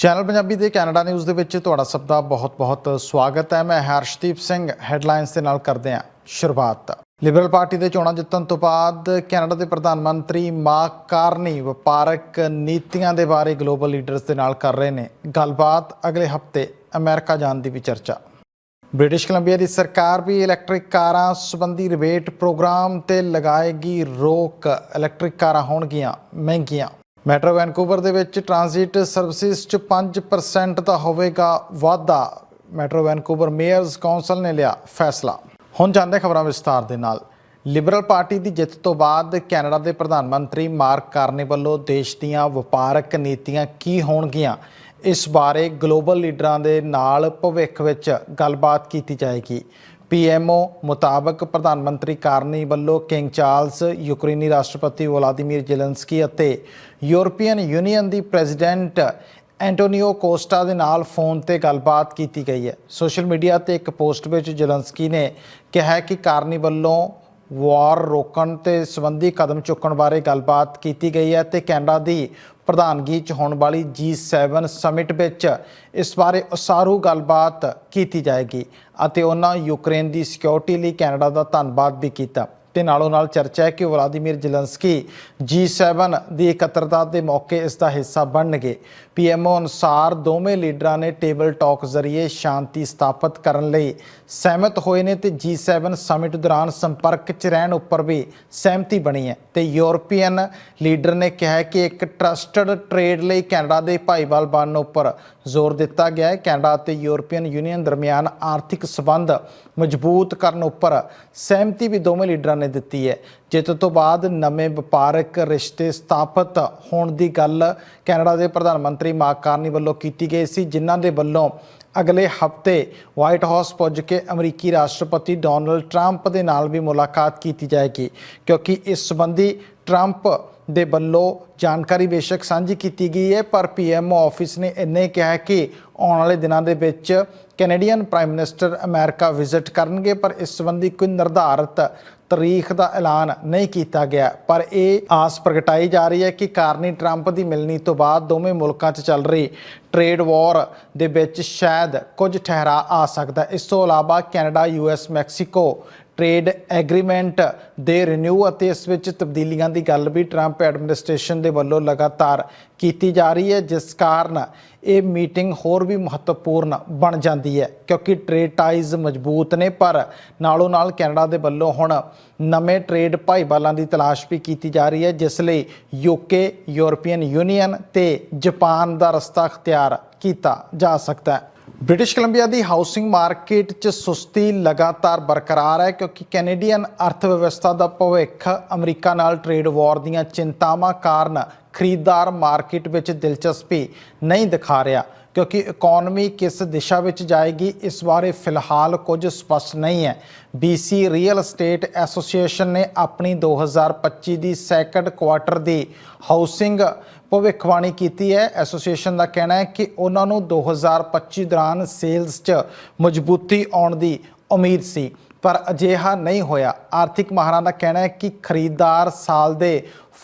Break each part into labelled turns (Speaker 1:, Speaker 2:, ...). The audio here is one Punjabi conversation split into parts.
Speaker 1: ਚੈਨਲ ਪੰਜਾਬੀ ਦੇ ਕੈਨੇਡਾ ਨਿਊਜ਼ ਦੇ ਵਿੱਚ ਤੁਹਾਡਾ ਸਭ ਦਾ ਬਹੁਤ-ਬਹੁਤ ਸਵਾਗਤ ਹੈ। ਮੈਂ ਹਰਸ਼ਦੀਪ ਸਿੰਘ, ਹੈਡਲਾਈਨਸ ਦੇ ਨਾਲ ਕਰਦੇ ਹਾਂ ਸ਼ੁਰੂਆਤ। ਲਿਬਰਲ ਪਾਰਟੀ ਦੇ ਚੋਣਾਂ ਜਿੱਤਣ ਤੋਂ ਬਾਅਦ ਕੈਨੇਡਾ ਦੇ ਪ੍ਰਧਾਨ ਮੰਤਰੀ ਮਾਰਕ ਕਾਰਨੀ ਵਪਾਰਕ ਨੀਤੀਆਂ ਦੇ ਬਾਰੇ ਗਲੋਬਲ ਲੀਡਰਸ ਦੇ ਨਾਲ ਕਰ ਰਹੇ ਨੇ। ਗੱਲਬਾਤ ਅਗਲੇ ਹਫ਼ਤੇ ਅਮਰੀਕਾ ਜਾਣ ਦੀ ਵੀ ਚਰਚਾ। ਬ੍ਰਿਟਿਸ਼ ਕੋਲੰਬੀਆ ਦੀ ਸਰਕਾਰ ਵੀ ਇਲੈਕਟ੍ਰਿਕ ਕਾਰਾਂ ਸੰਬੰਧੀ ਰਿਬੇਟ ਪ੍ਰੋਗਰਾਮ ਤੇ ਲਗਾਏਗੀ ਰੋਕ। ਇਲੈਕਟ੍ਰਿਕ ਕਾਰਾਂ ਹੋਣਗੀਆਂ ਮਹਿੰਗੀਆਂ। ਮੈਟਰੋ ਵੈਨਕੂਵਰ ਦੇ ਵਿੱਚ ਟ੍ਰਾਂਜ਼ਿਟ ਸਰਵਿਸਿਜ਼ 'ਚ 5% ਦਾ ਹੋਵੇਗਾ ਵਾਧਾ। ਮੈਟਰੋ ਵੈਨਕੂਵਰ ਮੇਅਰਸ ਕਾਉਂਸਲ ਨੇ ਲਿਆ ਫੈਸਲਾ। ਹੁਣ ਜਾਂਦੇ ਖਬਰਾਂ ਵਿਸਤਾਰ ਦੇ ਨਾਲ। ਲਿਬਰਲ ਪਾਰਟੀ ਦੀ ਜਿੱਤ ਤੋਂ ਬਾਅਦ ਕੈਨੇਡਾ ਦੇ ਪ੍ਰਧਾਨ ਮੰਤਰੀ ਮਾਰਕ ਕਾਰਨੀ ਵੱਲੋਂ ਦੇਸ਼ ਦੀਆਂ ਵਪਾਰਕ ਨੀਤੀਆਂ ਕੀ ਹੋਣਗੀਆਂ, ਇਸ ਬਾਰੇ ਗਲੋਬਲ ਲੀਡਰਾਂ ਦੇ ਨਾਲ ਭਵਿੱਖ ਵਿੱਚ ਗੱਲਬਾਤ ਕੀਤੀ ਜਾਏਗੀ। ਪੀਐਮਓ ਮੁਤਾਬਕ ਪ੍ਰਧਾਨ ਮੰਤਰੀ ਕਾਰਨੀ ਵੱਲੋਂ ਕਿੰਗ ਚਾਰਲਸ, ਯੂਕਰੇਨੀ ਰਾਸ਼ਟਰਪਤੀ ਵਲਾਦੀਮੀਰ ਜ਼ੈਲੈਂਸਕੀ ਅਤੇ ਯੂਰਪੀਅਨ ਯੂਨੀਅਨ ਦੀ ਪ੍ਰੈਜ਼ੀਡੈਂਟ ਐਂਟੋਨੀਓ ਕੋਸਟਾ ਦੇ ਨਾਲ ਫੋਨ ਤੇ ਗੱਲਬਾਤ ਕੀਤੀ ਗਈ ਹੈ। ਸੋਸ਼ਲ ਮੀਡੀਆ ਤੇ ਇੱਕ ਪੋਸਟ ਵਿੱਚ ਜ਼ੈਲੈਂਸਕੀ ਨੇ ਕਿਹਾ ਕਿ ਕਾਰਨੀ ਵੱਲੋਂ ਵਾਰ ਰੋਕਣ ਤੇ ਸੰਬੰਧੀ ਕਦਮ ਚੁੱਕਣ ਬਾਰੇ ਗੱਲਬਾਤ ਕੀਤੀ ਗਈ ਹੈ ਤੇ ਕੈਨੇਡਾ ਦੀ ਪ੍ਰਧਾਨਗੀ 'ਚ ਹੋਣ ਵਾਲੀ G7 ਸਮਿਟ ਵਿੱਚ ਇਸ ਬਾਰੇ ਉਸਾਰੂ ਗੱਲਬਾਤ ਕੀਤੀ ਜਾਏਗੀ ਅਤੇ ਉਹਨਾਂ ਯੂਕਰੇਨ ਦੀ ਸਿਕਿਉਰਿਟੀ ਲਈ ਕੈਨੇਡਾ ਦਾ ਧੰਨਵਾਦ ਵੀ ਕੀਤਾ। ਤੇ ਨਾਲੋਂ ਨਾਲ ਚਰਚਾ ਹੈ ਕਿ ਵਲਾਦੀਮੀਰ ਜ਼ੈਲੈਂਸਕੀ G7 ਦੀ ਇਕੱਤਰਤਾ ਦੇ ਮੌਕੇ ਇਸ ਦਾ ਹਿੱਸਾ ਬਣਨਗੇ। ਪੀਐਮਓ ਅਨੁਸਾਰ ਦੋਵੇਂ ਲੀਡਰਾਂ ਨੇ ਟੇਬਲ ਟਾਕ ਜ਼ਰੀਏ ਸ਼ਾਂਤੀ ਸਥਾਪਿਤ ਕਰਨ ਲਈ ਸਹਿਮਤ ਹੋਏ ਨੇ ਤੇ G7 ਸਮਿਟ ਦੌਰਾਨ ਸੰਪਰਕ 'ਚ ਰਹਿਣ ਉੱਪਰ ਵੀ ਸਹਿਮਤੀ ਬਣੀ ਹੈ। ਤੇ ਯੂਰਪੀਅਨ ਲੀਡਰ ਨੇ ਕਿਹਾ ਹੈ ਕਿ ਇੱਕ ਟਰਸਟਡ ਟ੍ਰੇਡ ਲਈ ਕੈਨੇਡਾ ਦੇ ਭਾਈਵਾਲ ਬਣਨ ਉੱਪਰ ਜ਼ੋਰ ਦਿੱਤਾ ਗਿਆ ਹੈ। ਕੈਨੇਡਾ ਅਤੇ ਯੂਰਪੀਅਨ ਯੂਨੀਅਨ ਦਰਮਿਆਨ ਆਰਥਿਕ ਸਬੰਧ ਮਜ਼ਬੂਤ ਕਰਨ ਉੱਪਰ ਸਹਿਮਤੀ ਵੀ ਦੋਵੇਂ ਲੀਡਰਾਂ ਨੇ ਦਿੱਤੀ ਹੈ। ਜਿੱਤ ਤੋਂ ਬਾਅਦ ਨਵੇਂ ਵਪਾਰਕ ਰਿਸ਼ਤੇ ਸਥਾਪਿਤ ਹੋਣ ਦੀ ਗੱਲ ਕੈਨੇਡਾ ਦੇ ਪ੍ਰਧਾਨ ਮੰਤਰੀ ਮਾਰਕ ਕਾਰਨੀ ਵੱਲੋਂ ਕੀਤੀ ਗਈ ਸੀ, ਜਿਨ੍ਹਾਂ ਦੇ ਵੱਲੋਂ ਅਗਲੇ ਹਫ਼ਤੇ ਵਾਈਟ ਹਾਊਸ ਪੁੱਜ ਕੇ ਅਮਰੀਕੀ ਰਾਸ਼ਟਰਪਤੀ ਡੋਨਲਡ ਟਰੰਪ ਦੇ ਨਾਲ ਵੀ ਮੁਲਾਕਾਤ ਕੀਤੀ ਜਾਏਗੀ, ਕਿਉਂਕਿ ਇਸ ਸੰਬੰਧੀ ਟਰੰਪ ਦੇ ਵੱਲੋਂ ਜਾਣਕਾਰੀ ਬੇਸ਼ੱਕ ਸਾਂਝੀ ਕੀਤੀ ਗਈ ਹੈ, ਪਰ ਪੀਐਮਓ ਆਫਿਸ ਨੇ ਇੰਨੇ ਕਿਹਾ ਕਿ ਆਉਣ ਵਾਲੇ ਦਿਨਾਂ ਦੇ ਵਿੱਚ Canadian prime minister America visit ਕਰਨਗੇ, ਪਰ ਇਸ ਸੰਬੰਧੀ ਕੋਈ ਨਿਰਧਾਰਤ ਤਰੀਖ ਦਾ ਐਲਾਨ ਨਹੀਂ ਕੀਤਾ ਗਿਆ। ਪਰ ਇਹ ਆਸ ਪ੍ਰਗਟਾਈ ਜਾ ਰਹੀ ਹੈ ਕਿ ਕਾਰਨੀ ਟਰੰਪ ਦੀ ਮਿਲਣੀ ਤੋਂ ਬਾਅਦ ਦੋਵੇਂ ਮੁਲਕਾਂ 'ਚ ਚੱਲ ਰਹੀ ਟ੍ਰੇਡ ਵਾਰ ਦੇ ਵਿੱਚ ਸ਼ਾਇਦ ਕੁਝ ਠਹਿਰਾ ਆ ਸਕਦਾ ਇਸ ਤੋਂ ਇਲਾਵਾ Canada US Mexico trade agreement ਦੇ ਰਿਨਿਊ ਅਤੇ ਇਸ ਵਿੱਚ ਤਬਦੀਲੀਆਂ ਦੀ ਗੱਲ ਵੀ ਟਰੰਪ ਐਡਮਿਨਿਸਟ੍ਰੇਸ਼ਨ ਦੇ ਵੱਲੋਂ ਲਗਾਤਾਰ ਕੀਤੀ ਜਾ ਰਹੀ ਹੈ, ਜਿਸ ਕਾਰਨ ਇਹ ਮੀਟਿੰਗ ਹੋਰ ਵੀ ਮਹੱਤਵਪੂਰਨ ਬਣ ਜਾਂਦੀ ਹੈ, ਕਿਉਂਕਿ ਟ੍ਰੇਡ ਟਾਈਜ਼ ਮਜ਼ਬੂਤ ਨੇ, ਪਰ ਨਾਲੋਂ ਨਾਲ ਕੈਨੇਡਾ ਦੇ ਵੱਲੋਂ ਹੁਣ ਨਵੇਂ ਟ੍ਰੇਡ ਭਾਈਵਾਲਾਂ ਦੀ ਤਲਾਸ਼ ਵੀ ਕੀਤੀ ਜਾ ਰਹੀ ਹੈ, ਜਿਸ ਲਈ ਯੂਕੇ ਯੂਰਪੀਅਨ ਯੂਨੀਅਨ ਤੇ ਜਾਪਾਨ ਦਾ ਰਸਤਾ ਅਖਤਿਆਰ ਕੀਤਾ ਜਾ ਸਕਦਾ ਹੈ। ਬ੍ਰਿਟਿਸ਼ ਕੋਲੰਬੀਆ ਦੀ ਹਾਊਸਿੰਗ ਮਾਰਕੀਟ 'ਚ ਸੁਸਤੀ ਲਗਾਤਾਰ ਬਰਕਰਾਰ ਹੈ ਕਿਉਂਕਿ ਕੈਨੇਡੀਅਨ ਅਰਥ ਵਿਵਸਥਾ ਦਾ ਭਵਿੱਖ ਅਮਰੀਕਾ ਨਾਲ ਟ੍ਰੇਡ ਵਾਰ ਦੀਆਂ ਚਿੰਤਾਵਾਂ ਕਾਰਨ ਖਰੀਦਦਾਰ ਮਾਰਕੀਟ ਵਿੱਚ ਦਿਲਚਸਪੀ ਨਹੀਂ ਦਿਖਾ ਰਿਹਾ, ਕਿਉਂਕਿ ਇਕਨੋਮੀ ਕਿਸ ਦਿਸ਼ਾ ਵਿੱਚ ਜਾਏਗੀ, ਇਸ ਬਾਰੇ ਫਿਲਹਾਲ ਕੁਝ ਸਪਸ਼ਟ ਨਹੀਂ ਹੈ। BC ਰੀਅਲ ਏਸਟੇਟ ਐਸੋਸੀਏਸ਼ਨ ਨੇ ਆਪਣੀ 2025 ਦੀ ਸੈਕੰਡ ਕੁਆਰਟਰ ਦੀ ਹਾਊਸਿੰਗ ਭਵਿੱਖਬਾਣੀ ਕੀਤੀ ਹੈ। ਐਸੋਸੀਏਸ਼ਨ ਦਾ ਕਹਿਣਾ ਹੈ ਕਿ ਉਹਨਾਂ ਨੂੰ 2025 ਦੌਰਾਨ ਸੇਲਸ 'ਚ ਮਜ਼ਬੂਤੀ ਆਉਣ ਦੀ ਉਮੀਦ ਸੀ, ਪਰ ਅਜਿਹਾ ਨਹੀਂ ਹੋਇਆ। ਆਰਥਿਕ ਮਾਹਰਾਂ ਦਾ ਕਹਿਣਾ ਹੈ ਕਿ ਖਰੀਦਦਾਰ ਸਾਲ ਦੇ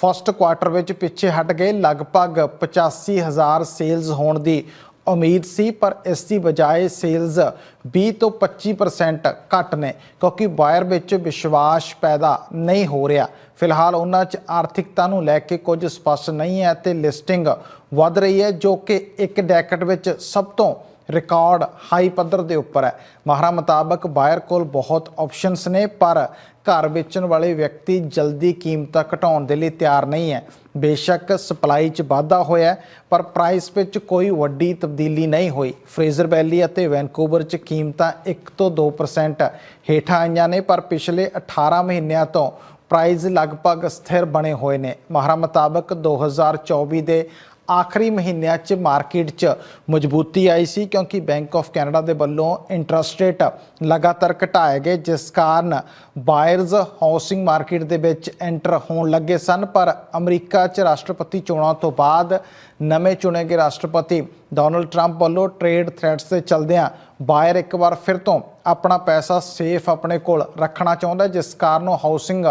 Speaker 1: ਫਸਟ ਕੁਆਰਟਰ ਵਿੱਚ ਪਿੱਛੇ ਹਟ ਗਏ। ਲਗਭਗ 85000 ਸੇਲਸ ਹੋਣ ਦੀ ਉਮੀਦ ਸੀ, ਪਰ ਇਸ ਦੀ ਬਜਾਏ ਸੇਲਸ 20 ਤੋਂ 25% ਘੱਟ ਨੇ, ਕਿਉਂਕਿ ਬਾਇਰ ਵਿੱਚ ਵਿਸ਼ਵਾਸ ਪੈਦਾ ਨਹੀਂ ਹੋ ਰਿਹਾ। ਫਿਲਹਾਲ ਉਹਨਾਂ 'ਚ ਆਰਥਿਕਤਾ ਨੂੰ ਲੈ ਕੇ ਕੁਝ ਸਪਸ਼ਟ ਨਹੀਂ ਹੈ ਤੇ ਲਿਸਟਿੰਗ ਵੱਧ ਰਹੀ ਹੈ, ਜੋ ਕਿ ਇੱਕ ਡੈਕਟ ਵਿੱਚ ਸਭ ਤੋਂ ਰਿਕਾਰਡ ਹਾਈ ਪੱਧਰ ਦੇ ਉੱਪਰ ਹੈ। ਮਾਹਰਾਂ ਮੁਤਾਬਕ ਬਾਇਰ ਕੋਲ ਬਹੁਤ ਆਪਸ਼ਨਸ ਨੇ, ਪਰ ਘਰ ਵੇਚਣ ਵਾਲੇ ਵਿਅਕਤੀ ਜਲਦੀ ਕੀਮਤਾਂ ਘਟਾਉਣ ਦੇ ਲਈ ਤਿਆਰ ਨਹੀਂ ਹੈ। ਬੇਸ਼ੱਕ ਸਪਲਾਈ 'ਚ ਵਾਧਾ ਹੋਇਆ ਪਰ ਪ੍ਰਾਈਸ ਵਿੱਚ ਕੋਈ ਵੱਡੀ ਤਬਦੀਲੀ ਨਹੀਂ ਹੋਈ। ਫਰੇਜ਼ਰ ਵੈਲੀ ਅਤੇ ਵੈਨਕੂਵਰ 'ਚ ਕੀਮਤਾਂ 1 ਤੋਂ 2% ਹੇਠਾਂ ਆਈਆਂ ਨੇ, ਪਰ ਪਿਛਲੇ 18 ਮਹੀਨਿਆਂ ਤੋਂ ਪ੍ਰਾਈਜ਼ ਲਗਭਗ ਸਥਿਰ ਬਣੇ ਹੋਏ ਨੇ। ਮਾਹਰਾਂ ਮੁਤਾਬਕ 2024 ਦੇ ਆਖਰੀ ਮਹੀਨਿਆਂ 'ਚ ਮਾਰਕੀਟ 'ਚ ਮਜ਼ਬੂਤੀ ਆਈ ਸੀ ਕਿਉਂਕਿ ਬੈਂਕ ਆਫ ਕੈਨੇਡਾ ਦੇ ਵੱਲੋਂ ਇੰਟਰਸਟ ਰੇਟ ਲਗਾਤਾਰ ਘਟਾਏ ਗਏ, ਜਿਸ ਕਾਰਨ ਬਾਇਰਸ ਹਾਊਸਿੰਗ ਮਾਰਕੀਟ ਦੇ ਵਿੱਚ ਐਂਟਰ ਹੋਣ ਲੱਗੇ ਸਨ। ਪਰ ਅਮਰੀਕਾ 'ਚ ਰਾਸ਼ਟਰਪਤੀ ਚੋਣਾਂ ਤੋਂ ਬਾਅਦ ਨਵੇਂ ਚੁਣੇ ਗਏ ਰਾਸ਼ਟਰਪਤੀ ਡੋਨਲਡ ਟਰੰਪ ਵੱਲੋਂ ਟ੍ਰੇਡ ਥ੍ਰੈਟਸ ਦੇ ਚਲਦਿਆਂ ਬਾਇਰ ਇੱਕ ਵਾਰ ਫਿਰ ਤੋਂ ਆਪਣਾ ਪੈਸਾ ਸੇਫ ਆਪਣੇ ਕੋਲ ਰੱਖਣਾ ਚਾਹੁੰਦਾ ਜਿਸ ਕਾਰਨ ਉਹ ਹਾਊਸਿੰਗ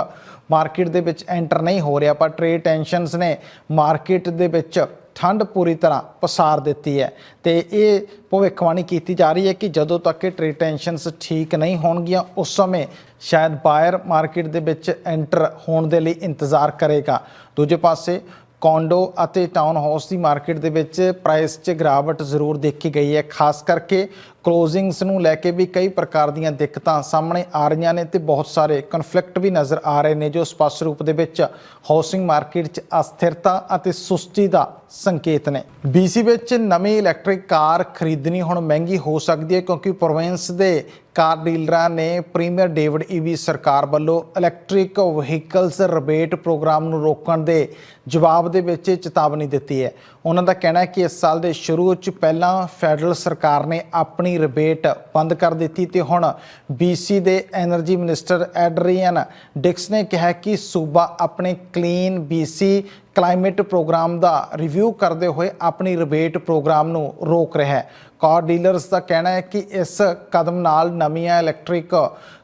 Speaker 1: ਮਾਰਕੀਟ ਦੇ ਵਿੱਚ ਐਂਟਰ ਨਹੀਂ ਹੋ ਰਿਹਾ, ਪਰ ਟ੍ਰੇਡ ਟੈਂਸ਼ਨਸ ਨੇ ਮਾਰਕੀਟ ਦੇ ਵਿੱਚ ਠੰਡ ਪੂਰੀ ਤਰ੍ਹਾਂ ਪਸਾਰ ਦਿੱਤੀ ਹੈ। ਤੇ ਇਹ ਭਵਿੱਖਬਾਣੀ ਕੀਤੀ ਜਾ ਰਹੀ ਹੈ ਕਿ ਜਦੋਂ ਤੱਕ ਇਹ ਟ੍ਰੇਡ ਟੈਂਸ਼ਨਸ ਠੀਕ ਨਹੀਂ ਹੋਣਗੀਆਂ, ਉਸ ਸਮੇਂ ਸ਼ਾਇਦ ਬਾਇਰ ਮਾਰਕੀਟ ਦੇ ਵਿੱਚ ਐਂਟਰ ਹੋਣ ਦੇ ਲਈ ਇੰਤਜ਼ਾਰ ਕਰੇਗਾ। ਦੂਜੇ ਪਾਸੇ ਕੌਂਡੋ ਅਤੇ ਟਾਊਨ ਹਾਊਸ ਦੀ ਮਾਰਕੀਟ ਦੇ ਵਿੱਚ ਪ੍ਰਾਈਸ 'ਚ ਗਿਰਾਵਟ ਜ਼ਰੂਰ ਦੇਖੀ ਗਈ ਹੈ, ਖਾਸ ਕਰਕੇ ਕਲੋਜ਼ਿੰਗਸ ਨੂੰ ਲੈ ਕੇ ਵੀ ਕਈ ਪ੍ਰਕਾਰ ਦੀਆਂ ਦਿੱਕਤਾਂ ਸਾਹਮਣੇ ਆ ਰਹੀਆਂ ਨੇ ਤੇ ਬਹੁਤ ਸਾਰੇ ਕਨਫਲਿਕਟ ਵੀ ਨਜ਼ਰ ਆ ਰਹੇ ਨੇ ਜੋ ਸਪਸ਼ਟ ਰੂਪ ਦੇ ਵਿੱਚ ਹਾਊਸਿੰਗ ਮਾਰਕੀਟ 'ਚ ਅਸਥਿਰਤਾ ਅਤੇ ਸੁਸਤੀ ਦਾ ਸੰਕੇਤ ਨੇ। BC ਵਿੱਚ ਨਵੀਂ ਇਲੈਕਟ੍ਰਿਕ ਕਾਰ ਖਰੀਦਣੀ ਹੁਣ ਮਹਿੰਗੀ ਹੋ ਸਕਦੀ ਹੈ ਕਿਉਂਕਿ ਪ੍ਰੋਵਿੰਸ ਦੇ ਕਾਰ ਡੀਲਰਾਂ ਨੇ ਪ੍ਰੀਮੀਅਰ ਡੇਵਿਡ ਈਵੀ ਸਰਕਾਰ ਵੱਲੋਂ ਇਲੈਕਟ੍ਰਿਕ ਵਹੀਕਲਸ ਰਿਬੇਟ ਪ੍ਰੋਗਰਾਮ ਨੂੰ ਰੋਕਣ ਦੇ ਜਵਾਬ ਦੇ ਵਿੱਚ ਚੇਤਾਵਨੀ ਦਿੱਤੀ ਹੈ। ਉਹਨਾਂ ਦਾ ਕਹਿਣਾ ਹੈ ਕਿ ਇਸ ਸਾਲ ਦੇ ਸ਼ੁਰੂ ਵਿੱਚ ਪਹਿਲਾਂ ਫੈਡਰਲ ਸਰਕਾਰ ਨੇ ਆਪਣੀ ਰਿਬੇਟ ਬੰਦ ਕਰ ਦਿੱਤੀ ਤੇ ਹੁਣ BC ਦੇ ਐਨਰਜੀ ਮਿਨਿਸਟਰ ਐਡਰੀਅਨ ਡਿਕਸ ਨੇ ਕਿਹਾ ਕਿ ਸੂਬਾ ਆਪਣੇ ਕਲੀਨ BC ਕਲਾਈਮੇਟ ਪ੍ਰੋਗਰਾਮ ਦਾ ਰਿਵਿਊ ਕਰਦੇ ਹੋਏ ਆਪਣੀ ਰਿਬੇਟ ਪ੍ਰੋਗਰਾਮ ਨੂੰ ਰੋਕ ਰਿਹਾ ਹੈ। ਕਾਰ ਡੀਲਰਸ ਦਾ ਕਹਿਣਾ ਹੈ ਕਿ ਇਸ ਕਦਮ ਨਾਲ ਨਵੀਆਂ ਇਲੈਕਟ੍ਰਿਕ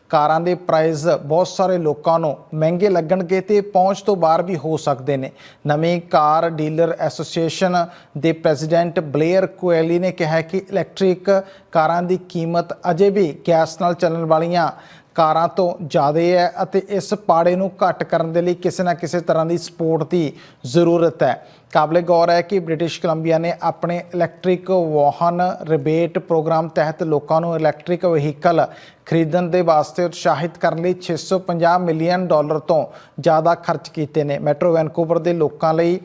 Speaker 1: ਕਾਰਾਂ ਦੇ ਪ੍ਰਾਈਸ ਬਹੁਤ ਸਾਰੇ ਲੋਕਾਂ ਨੂੰ ਮਹਿੰਗੇ ਲੱਗਣਗੇ ਤੇ ਪਹੁੰਚ ਤੋਂ ਬਾਹਰ ਵੀ ਹੋ ਸਕਦੇ ਨੇ। ਨਵੀਂ ਕਾਰ ਡੀਲਰ ਐਸੋਸੀਏਸ਼ਨ ਦੇ ਪ੍ਰੈਜ਼ੀਡੈਂਟ ਬਲੇਅਰ ਕੁਐਲੀ ਨੇ ਕਿਹਾ ਕਿ ਇਲੈਕਟ੍ਰਿਕ ਕਾਰਾਂ ਦੀ ਕੀਮਤ ਅਜੇ ਵੀ ਗੈਸ ਨਾਲ ਚੱਲਣ ਵਾਲੀਆਂ ਕਾਰਾਂ ਤੋਂ ਜ਼ਿਆਦਾ ਹੈ ਅਤੇ ਇਸ ਪਾੜੇ ਨੂੰ ਘੱਟ ਕਰਨ ਦੇ ਲਈ ਕਿਸੇ ਨਾ ਕਿਸੇ ਤਰ੍ਹਾਂ ਦੀ ਸਪੋਰਟ ਦੀ ਜ਼ਰੂਰਤ ਹੈ। ਕਾਬਲੇ ਗੌਰ ਹੈ ਕਿ ਬ੍ਰਿਟਿਸ਼ ਕੋਲੰਬੀਆ ਨੇ ਆਪਣੇ ਇਲੈਕਟ੍ਰਿਕ ਵਾਹਨ ਰਿਬੇਟ ਪ੍ਰੋਗਰਾਮ ਤਹਿਤ ਲੋਕਾਂ ਨੂੰ ਇਲੈਕਟ੍ਰਿਕ ਵਹੀਕਲ ਖਰੀਦਣ ਦੇ ਵਾਸਤੇ ਉਤਸ਼ਾਹਿਤ ਕਰਨ ਲਈ 650 ਮਿਲੀਅਨ ਡਾਲਰ ਤੋਂ ਜ਼ਿਆਦਾ ਖਰਚ ਕੀਤੇ ਨੇ। ਮੈਟਰੋ ਵੈਨਕੂਵਰ ਦੇ ਲੋਕਾਂ ਲਈ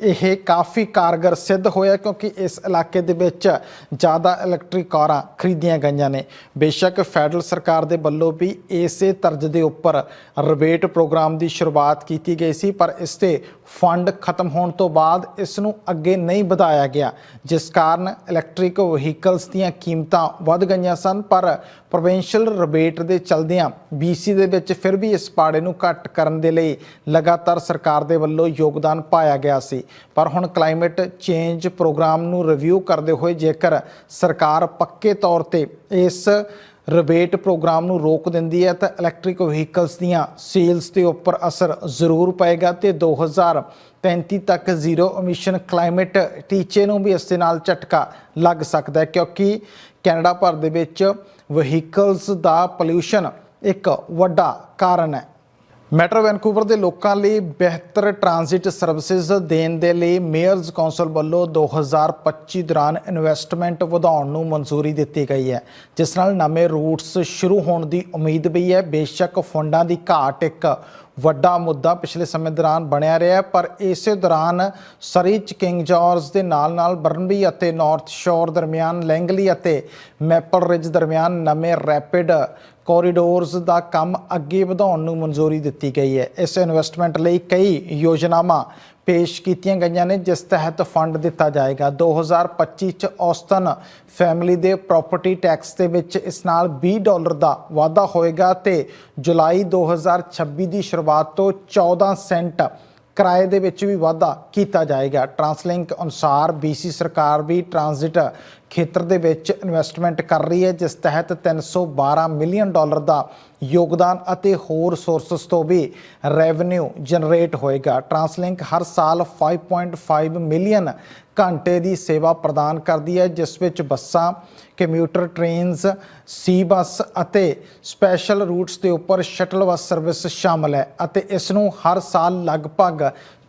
Speaker 1: ਇਹ ਕਾਫੀ ਕਾਰਗਰ ਸਿੱਧ ਹੋਇਆ ਕਿਉਂਕਿ ਇਸ ਇਲਾਕੇ ਦੇ ਵਿੱਚ ਜ਼ਿਆਦਾ ਇਲੈਕਟ੍ਰਿਕ ਕਾਰਾਂ ਖਰੀਦੀਆਂ ਗਈਆਂ ਨੇ। ਬੇਸ਼ੱਕ ਫੈਡਰਲ ਸਰਕਾਰ ਦੇ ਵੱਲੋਂ ਵੀ ਇਸੇ ਤਰਜ਼ ਦੇ ਉੱਪਰ ਰਿਬੇਟ ਪ੍ਰੋਗਰਾਮ ਦੀ ਸ਼ੁਰੂਆਤ ਕੀਤੀ ਗਈ ਸੀ, ਪਰ ਇਸ ਤੇ ਫੰਡ ਖਤਮ ਹੋਣ ਤੋਂ ਬਾਅਦ ਇਸ ਨੂੰ ਅੱਗੇ ਨਹੀਂ ਵਧਾਇਆ ਗਿਆ, ਜਿਸ ਕਾਰਨ ਇਲੈਕਟ੍ਰਿਕ ਵਹੀਕਲਸ ਦੀਆਂ ਕੀਮਤਾਂ ਵੱਧ ਗਈਆਂ ਸਨ। ਪਰ ਪ੍ਰੋਵਿੰਸ਼ੀਅਲ ਰਿਬੇਟ ਦੇ ਚਲਦਿਆਂ BC ਦੇ ਵਿੱਚ ਫਿਰ ਵੀ ਇਸ ਪਾੜੇ ਨੂੰ ਘੱਟ ਕਰਨ ਦੇ ਲਈ ਲਗਾਤਾਰ ਸਰਕਾਰ ਦੇ ਵੱਲੋਂ ਯੋਗਦਾਨ ਪਾਇਆ ਗਿਆ ਸੀ। ਪਰ ਹੁਣ ਕਲਾਈਮੇਟ ਚੇਂਜ ਪ੍ਰੋਗਰਾਮ ਨੂੰ ਰਿਵਿਊ ਕਰਦੇ ਹੋਏ ਜੇਕਰ ਸਰਕਾਰ ਪੱਕੇ ਤੌਰ ਤੇ ਇਸ ਰਿਬੇਟ ਪ੍ਰੋਗਰਾਮ ਨੂੰ ਰੋਕ ਦਿੰਦੀ ਹੈ, ਤਾਂ ਇਲੈਕਟ੍ਰਿਕ ਵਹੀਕਲਸ ਦੀਆਂ ਸੇਲਸ ਦੇ ਉੱਪਰ ਅਸਰ ਜ਼ਰੂਰ ਪਏਗਾ ਤੇ 2035 ਤੱਕ ਜ਼ੀਰੋ ਐਮਿਸ਼ਨ ਕਲਾਈਮੇਟ ਟੀਚੇ ਨੂੰ ਵੀ ਇਸ ਦੇ ਨਾਲ ਝਟਕਾ ਲੱਗ ਸਕਦਾ ਹੈ, ਕਿਉਂਕਿ ਕੈਨੇਡਾ ਭਰ ਦੇ ਵਿੱਚ ਵਹੀਕਲਸ ਦਾ ਪੋਲਿਊਸ਼ਨ ਇੱਕ ਵੱਡਾ ਕਾਰਨ ਹੈ। ਮੈਟਰੋ ਵੈਨਕੂਵਰ ਦੇ ਲੋਕਾਂ ਲਈ ਬਿਹਤਰ ਟ੍ਰਾਂਜ਼ਿਟ ਸਰਵਿਸਿਜ਼ ਦੇਣ ਦੇ ਲਈ ਮੇਅਰਜ਼ ਕੌਂਸਲ ਵੱਲੋਂ 2025 ਦੌਰਾਨ ਇਨਵੈਸਟਮੈਂਟ ਵਧਾਉਣ ਨੂੰ ਮਨਜ਼ੂਰੀ ਦਿੱਤੀ ਗਈ ਹੈ, ਜਿਸ ਨਾਲ ਨਵੇਂ ਰੂਟਸ ਸ਼ੁਰੂ ਹੋਣ ਦੀ ਉਮੀਦ ਵੀ ਹੈ। ਬੇਸ਼ੱਕ ਫੰਡਾਂ ਦੀ ਘਾਟ ਇੱਕ ਵੱਡਾ ਮੁੱਦਾ ਪਿਛਲੇ ਸਮੇਂ ਦੌਰਾਨ ਬਣਿਆ ਰਿਹਾ ਪਰ ਇਸੇ ਦੌਰਾਨ ਸਰੀਚ ਕਿੰਗ ਜਾਰਜ ਦੇ ਨਾਲ-ਨਾਲ ਬਰਨਬੀ ਅਤੇ ਨਾਰਥ ਸ਼ੋਰ ਦਰਮਿਆਨ, ਲੈਂਗਲੀ ਅਤੇ ਮੈਪਲ ਰਿਜ ਦਰਮਿਆਨ ਨਵੇਂ ਰੈਪਿਡ ਕੋਰੀਡੋਰਸ ਦਾ ਕੰਮ ਅੱਗੇ ਵਧਾਉਣ ਨੂੰ ਮਨਜ਼ੂਰੀ ਦਿੱਤੀ ਗਈ ਹੈ। ਇਸ ਇਨਵੈਸਟਮੈਂਟ ਲਈ ਕਈ ਯੋਜਨਾਵਾਂ ਪੇਸ਼ ਕੀਤੀਆਂ ਗਈਆਂ ਨੇ, ਜਿਸ ਤਹਿਤ ਫੰਡ ਦਿੱਤਾ ਜਾਏਗਾ। 2025 ਚ ਔਸਤਨ ਫੈਮਿਲੀ ਦੇ ਪ੍ਰਾਪਰਟੀ ਟੈਕਸ ਦੇ ਵਿੱਚ ਇਸ ਨਾਲ 20 ਡਾਲਰ ਦਾ ਵਾਧਾ ਹੋਏਗਾ ਤੇ ਜੁਲਾਈ 2026 ਦੀ ਸ਼ੁਰੂਆਤ ਤੋਂ 14 ਸੈਂਟ ਕਿਰਾਏ ਦੇ ਵਿੱਚ ਵੀ ਵਾਧਾ ਕੀਤਾ ਜਾਏਗਾ। ਟਰਾਂਸਲਿੰਕ ਅਨੁਸਾਰ BC ਸਰਕਾਰ ਵੀ ਟ੍ਰਾਂਜ਼ਿਟ ਖੇਤਰ ਦੇ ਵਿੱਚ ਇਨਵੈਸਟਮੈਂਟ ਕਰ ਰਹੀ ਹੈ, ਜਿਸ ਤਹਿਤ 312 ਮਿਲੀਅਨ ਡਾਲਰ ਦਾ ਯੋਗਦਾਨ ਅਤੇ ਹੋਰ ਸੋਰਸਸ ਤੋਂ ਵੀ ਰੈਵਨਿਊ ਜਨਰੇਟ ਹੋਏਗਾ। ਟਰਾਂਸਲਿੰਕ ਹਰ ਸਾਲ 5.5 ਮਿਲੀਅਨ ਘੰਟੇ ਦੀ ਸੇਵਾ ਪ੍ਰਦਾਨ ਕਰਦੀ ਹੈ, ਜਿਸ ਵਿੱਚ ਬੱਸਾਂ ਕਮਿਊਟਰ ਟ੍ਰੇਨਸ ਸੀ ਬੱਸ ਅਤੇ ਸਪੈਸ਼ਲ ਰੂਟਸ ਦੇ ਉੱਪਰ ਸ਼ਟਲ ਬੱਸ ਸਰਵਿਸ ਸ਼ਾਮਲ ਹੈ ਅਤੇ ਇਸ ਨੂੰ ਹਰ ਸਾਲ ਲਗਭਗ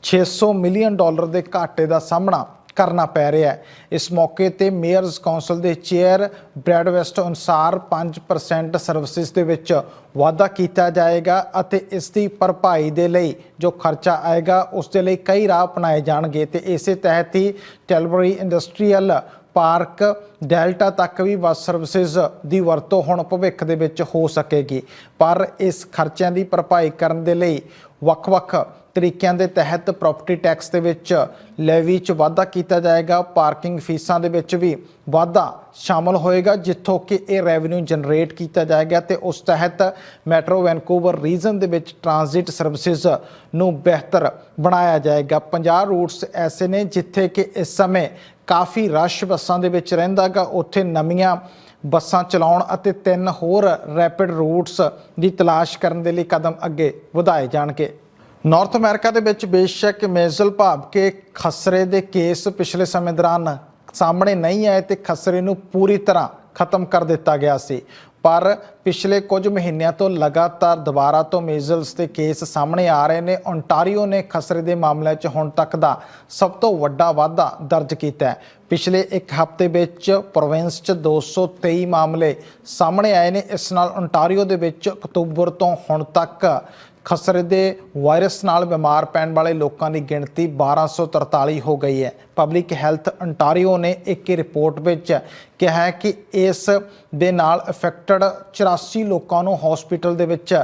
Speaker 1: 600 ਮਿਲੀਅਨ ਡਾਲਰ ਦੇ ਘਾਟੇ ਦਾ ਸਾਹਮਣਾ ਕਰਨਾ ਪੈ ਰਿਹਾ ਹੈ। ਇਸ ਮੌਕੇ ਤੇ ਮੇਅਰਸ ਕਾਉਂਸਲ ਦੇ ਚੇਅਰ ਬ੍ਰੈਡ ਵੈਸਟ ਅਨੁਸਾਰ 5% ਸਰਵਿਸਿਜ਼ ਦੇ ਵਿੱਚ ਵਾਧਾ ਕੀਤਾ ਜਾਏਗਾ ਅਤੇ ਇਸ ਦੀ ਭਰਪਾਈ ਦੇ ਲਈ ਜੋ ਖਰਚਾ ਆਏਗਾ, ਉਸ ਦੇ ਲਈ ਕਈ ਰਾਹ ਅਪਣਾਏ ਜਾਣਗੇ ਤੇ ਇਸੇ ਤਹਿਤ ਹੀ ਟੈਲਬਰੀ ਇੰਡਸਟਰੀਅਲ ਪਾਰਕ ਡੈਲਟਾ ਤੱਕ ਵੀ ਬੱਸ ਸਰਵਿਸਿਜ਼ ਦੀ ਵਰਤੋਂ ਹੁਣ ਭਵਿੱਖ ਦੇ ਵਿੱਚ ਹੋ ਸਕੇਗੀ। ਪਰ ਇਸ ਖਰਚਿਆਂ ਦੀ ਭਰਪਾਈ ਕਰਨ ਦੇ ਲਈ ਵੱਖ-ਵੱਖ ਤਰੀਕਿਆਂ ਦੇ ਤਹਿਤ ਪ੍ਰਾਪਰਟੀ ਟੈਕਸ ਦੇ ਵਿੱਚ ਲੈਵੀ 'ਚ ਵਾਧਾ ਕੀਤਾ ਜਾਏਗਾ ਪਾਰਕਿੰਗ ਫੀਸਾਂ ਦੇ ਵਿੱਚ ਵੀ ਵਾਧਾ ਸ਼ਾਮਲ ਹੋਏਗਾ, ਜਿੱਥੋਂ ਕਿ ਇਹ ਰੈਵਨਿਊ ਜਨਰੇਟ ਕੀਤਾ ਜਾਏਗਾ ਤੇ ਉਸ ਤਹਿਤ ਮੈਟਰੋ ਵੈਨਕੂਵਰ ਰੀਜਨ ਦੇ ਵਿੱਚ ਟ੍ਰਾਂਜ਼ਿਟ ਸਰਵਿਸਿਜ਼ ਨੂੰ ਬਿਹਤਰ ਬਣਾਇਆ ਜਾਏਗਾ। 50 ਰੂਟਸ ਐਸੇ ਨੇ ਜਿੱਥੇ ਕਿ ਇਸ ਸਮੇਂ ਕਾਫੀ ਰਸ਼ ਬੱਸਾਂ ਦੇ ਵਿੱਚ ਰਹਿੰਦਾਗਾ, ਉੱਥੇ ਨਵੀਆਂ ਬੱਸਾਂ ਚਲਾਉਣ ਅਤੇ ਤਿੰਨ ਹੋਰ ਰੈਪਿਡ ਰੂਟਸ ਦੀ ਤਲਾਸ਼ ਕਰਨ ਦੇ ਲਈ ਕਦਮ ਅੱਗੇ ਵਧਾਏ ਜਾਣਗੇ। ਨਾਰਥ ਅਮਰੀਕਾ ਦੇ ਵਿੱਚ ਬੇਸ਼ੱਕ ਮੇਜ਼ਲ ਭਾਵ ਕੇ ਖਸਰੇ ਦੇ ਕੇਸ ਪਿਛਲੇ ਸਮੇਂ ਦੌਰਾਨ ਸਾਹਮਣੇ ਨਹੀਂ ਆਏ ਤੇ ਖਸਰੇ ਨੂੰ ਪੂਰੀ ਤਰ੍ਹਾਂ ਖਤਮ ਕਰ ਦਿੱਤਾ ਗਿਆ ਸੀ। ਪਰ ਪਿਛਲੇ ਕੁਝ ਮਹੀਨਿਆਂ ਤੋਂ ਲਗਾਤਾਰ ਦੁਬਾਰਾ ਤੋਂ ਮੇਜ਼ਲਸ ਦੇ ਕੇਸ ਸਾਹਮਣੇ ਆ ਰਹੇ ਨੇ। ਓਨਟਾਰੀਓ ਨੇ ਖਸਰੇ ਦੇ ਮਾਮਲੇ 'ਚ ਹੁਣ ਤੱਕ ਦਾ ਸਭ ਤੋਂ ਵੱਡਾ ਵਾਧਾ ਦਰਜ ਕੀਤਾ ਹੈ। ਪਿਛਲੇ ਇੱਕ ਹਫ਼ਤੇ ਵਿੱਚ ਪ੍ਰੋਵਿੰਸ 'ਚ 223 ਮਾਮਲੇ ਸਾਹਮਣੇ ਆਏ ਨੇ। ਇਸ ਨਾਲ ਓਨਟਾਰੀਓ ਦੇ ਵਿੱਚ ਅਕਤੂਬਰ ਤੋਂ ਹੁਣ ਤੱਕ ਖਸਰੇ ਦੇ ਵਾਇਰਸ ਨਾਲ ਬਿਮਾਰ ਪੈਣ ਵਾਲੇ ਲੋਕਾਂ ਦੀ ਗਿਣਤੀ 1243 ਹੋ ਗਈ ਹੈ। ਪਬਲਿਕ ਹੈਲਥ ਅੰਟਾਰੀਓ ਨੇ ਇੱਕ ਰਿਪੋਰਟ ਵਿੱਚ ਕਿਹਾ ਹੈ ਕਿ ਇਸ ਦੇ ਨਾਲ ਅਫੈਕਟਡ 84 ਲੋਕਾਂ ਨੂੰ ਹਸਪੀਟਲ ਦੇ ਵਿੱਚ